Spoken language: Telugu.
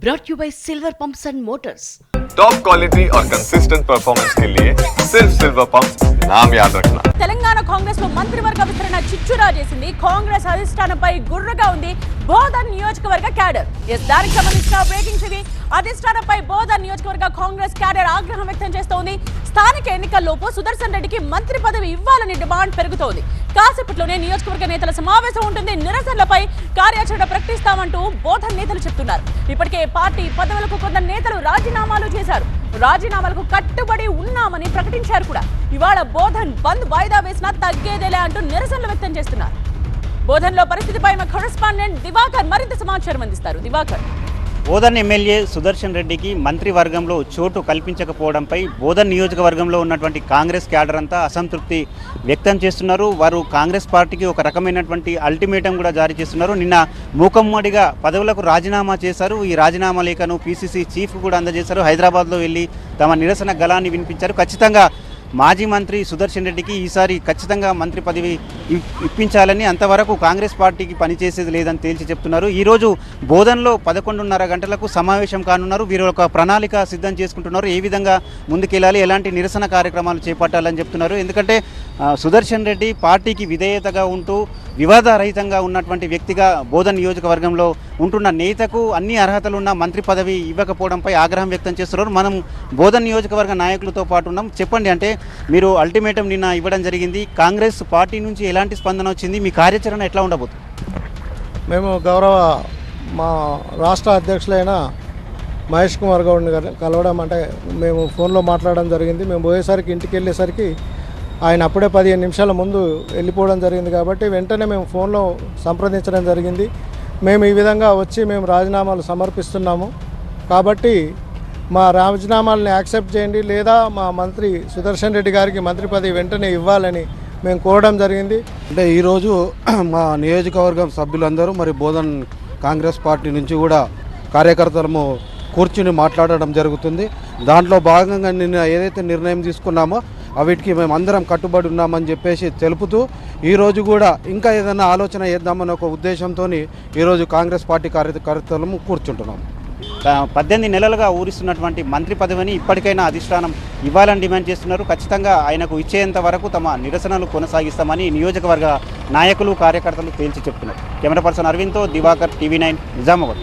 brought you by Silver Pumps and Motors. Top quality और कंसिस्टेंट परफॉर्मेंस के लिए सिर्फ सिल्वर पंप नाम याद रखना తెలంగాణ కాంగ్రెస్ లో మంత్రివర్గ విస్తరణ చిచ్చురా చేసింది కాంగ్రెస్ అధిష్టానంపై గుర్రగా ఉంది బోధన్ నియోజకవర్గ క్యాడర్ ఎస్ దానికి సంబంధించిన బ్రేకింగ్స్ ఇవి అధిష్టానంపై బోధన్ నియోజకవర్గ కాంగ్రెస్ క్యాడర్ ఆగ్రహం వ్యక్తం చేస్తోంది. స్థానిక ఎన్నికల్లోపు సుదర్శన్ రెడ్డికి మంత్రి పదవి ఇవ్వాలని డిమాండ్ పెరుగుతోంది. కాసేపట్లోనే నియోజకవర్గ నేతల సమావేశం ఉంటుంది. నిరసనలపై కార్యాచరణ ప్రకటిస్తామంటూ బోధన్ నేతలు చెప్తున్నారు. ఇప్పటికే పార్టీ పదవులకు కొందరు నేతలు రాజీనామాలు చేశారు. రాజీనామాలకు కట్టుబడి ఉన్నామని ప్రకటించారు కూడా. ఇవాళ బోధన్ బంద్ వాయిదా వేసినా తగ్గేదేలే అంటూ నిరసనలు వ్యక్తం చేస్తున్నారు. బోధన్లో పరిస్థితిపై మా కరెస్పాండెంట్ దివాకర్ మరింత సమాచారం అందిస్తారు. దివాకర్. బోధన్ ఎమ్మెల్యే సుదర్శన్ రెడ్డికి మంత్రివర్గంలో చోటు కల్పించకపోవడంపై బోధన్ నియోజకవర్గంలో ఉన్నటువంటి కాంగ్రెస్ క్యాడర్ అంతా అసంతృప్తి వ్యక్తం చేస్తున్నారు. వారు కాంగ్రెస్ పార్టీకి ఒక రకమైనటువంటి అల్టిమేటం కూడా జారీ చేస్తున్నారు. నిన్న మూకమ్మడిగా పదవులకు రాజీనామా చేశారు. ఈ రాజీనామా లేఖను పీసీసీ చీఫ్ కూడా అందజేశారు. హైదరాబాద్లో వెళ్ళి తమ నిరసన గలాన్ని వినిపించారు. ఖచ్చితంగా మాజీ మంత్రి సుదర్శన్ రెడ్డికి ఈసారి ఖచ్చితంగా మంత్రి పదవి ఇప్పించాలని అంతవరకు కాంగ్రెస్ పార్టీకి పనిచేసేది లేదని తేల్చి చెప్తున్నారు. ఈరోజు బోధనలో పదకొండున్నర గంటలకు సమావేశం కానున్నారు. వీరు ఒక ప్రణాళిక సిద్ధం చేసుకుంటున్నారు. ఏ విధంగా ముందుకెళ్ళాలి? ఎలాంటి నిరసన కార్యక్రమాలు చేపట్టాలని చెప్తున్నారు. ఎందుకంటే సుదర్శన్ రెడ్డి పార్టీకి విధేయతగా ఉంటూ వివాదరహితంగా ఉన్నటువంటి వ్యక్తిగా బోధన్ నియోజకవర్గంలో ఉంటున్న నేతకు అన్ని అర్హతలు ఉన్న మంత్రి పదవి ఇవ్వకపోవడంపై ఆగ్రహం వ్యక్తం చేస్తున్నారు. మనం బోధన్ నియోజకవర్గ నాయకులతో పాటు ఉన్నాం. చెప్పండి అంటే మీరు అల్టిమేటం నిన్న ఇవ్వడం జరిగింది. కాంగ్రెస్ పార్టీ నుంచి ఎలాంటి స్పందన వచ్చింది? మీ కార్యాచరణ ఎట్లా ఉండబోతుంది? మేము గౌరవ మా రాష్ట్ర అధ్యక్షులైన మహేష్ కుమార్ గౌడ్ని కలవడం అంటే మేము ఫోన్లో మాట్లాడడం జరిగింది. మేము పోయేసరికి ఇంటికి వెళ్ళేసరికి ఆయన అప్పుడే పదిహేను నిమిషాల ముందు వెళ్ళిపోవడం జరిగింది కాబట్టి వెంటనే మేము ఫోన్లో సంప్రదించడం జరిగింది. మేము ఈ విధంగా వచ్చి మేము రాజీనామాలు సమర్పిస్తున్నాము. కాబట్టి మా రాజీనామాలని యాక్సెప్ట్ చేయండి లేదా మా మంత్రి సుదర్శన్ రెడ్డి గారికి మంత్రి పదవి వెంటనే ఇవ్వాలని మేము కోరడం జరిగింది. అంటే ఈరోజు మా నియోజకవర్గం సభ్యులందరూ మరి బోధన్ కాంగ్రెస్ పార్టీ నుంచి కూడా కార్యకర్తలము కూర్చుని మాట్లాడడం జరుగుతుంది. దాంట్లో భాగంగా నిన్న ఏదైతే నిర్ణయం తీసుకున్నామో అవిటికి మేము అందరం కట్టుబడి ఉన్నామని చెప్పేసి తెలుపుతూ ఈరోజు కూడా ఇంకా ఏదైనా ఆలోచన చేద్దామని ఒక ఉద్దేశంతో ఈరోజు కాంగ్రెస్ పార్టీ కార్యకర్తలము కూర్చుంటున్నాము పద్దెనిమిది నెలలుగా ఊరిస్తున్నటువంటి మంత్రి పదవిని ఇప్పటికైనా అధిష్టానం ఇవ్వాలని డిమాండ్ చేస్తున్నారు. ఖచ్చితంగా ఆయనకు ఇచ్చేంత వరకు తమ నిరసనలు కొనసాగిస్తామని నియోజకవర్గ నాయకులు కార్యకర్తలు తేల్చి చెప్తున్నారు. కెమెరా పర్సన్ అరవింద్తో దివాకర్ టీవీ నైన్ నిజామాబాద్.